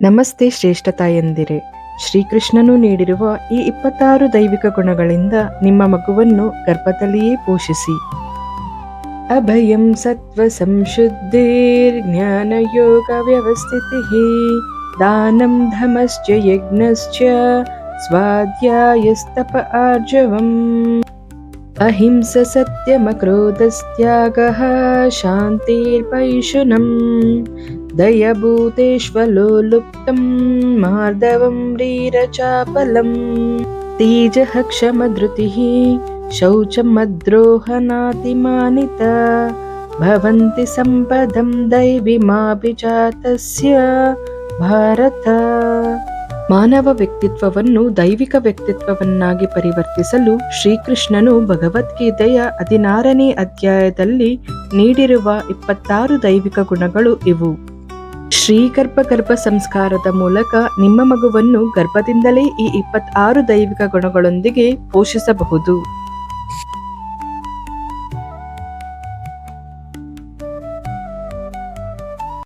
ನಮಸ್ತೆ ಶ್ರೇಷ್ಠ ತಾಯಂದಿರೆ. ಶ್ರೀಕೃಷ್ಣನು ನೀಡಿರುವ ಈ ಇಪ್ಪತ್ತಾರು ದೈವಿಕ ಗುಣಗಳಿಂದ ನಿಮ್ಮ ಮಗುವನ್ನು ಗರ್ಭದಲ್ಲಿಯೇ ಪೋಷಿಸಿ. ಅಭಯಂ ಸತ್ವ ಸಂಶುದ್ಧೇರ್ ಜ್ಞಾನ ಯೋಗ ವ್ಯವಸ್ಥಿತಿ ದಾನಂ ಧಮಶ್ಚ ಯಜ್ಞಶ್ಚ ಸ್ವಾಧ್ಯಾಯಸ್ತಪ ಆರ್ಜವಂ. अहिंससत्यमक्रोधस्त्यागः शान्तिर्पैशुनम्। दयभूतेष्वलो लुप्तं मार्दवं रीरचापलम् तीजः क्षमधृतिः शौचमद्रोहनातिमानिता। भवन्ति सम्पदं दैवीमापि जातस्य भारत। ಮಾನವ ವ್ಯಕ್ತಿತ್ವವನ್ನು ದೈವಿಕ ವ್ಯಕ್ತಿತ್ವವನ್ನಾಗಿ ಪರಿವರ್ತಿಸಲು ಶ್ರೀಕೃಷ್ಣನು ಭಗವದ್ಗೀತೆಯ ಹದಿನಾರನೇ ಅಧ್ಯಾಯದಲ್ಲಿ ನೀಡಿರುವ ಇಪ್ಪತ್ತಾರು ದೈವಿಕ ಗುಣಗಳು ಇವು. ಶ್ರೀಗರ್ಭ ಗರ್ಭ ಸಂಸ್ಕಾರದ ಮೂಲಕ ನಿಮ್ಮ ಮಗುವನ್ನು ಗರ್ಭದಿಂದಲೇ ಈ ಇಪ್ಪತ್ತಾರು ದೈವಿಕ ಗುಣಗಳೊಂದಿಗೆ ಪೋಷಿಸಬಹುದು.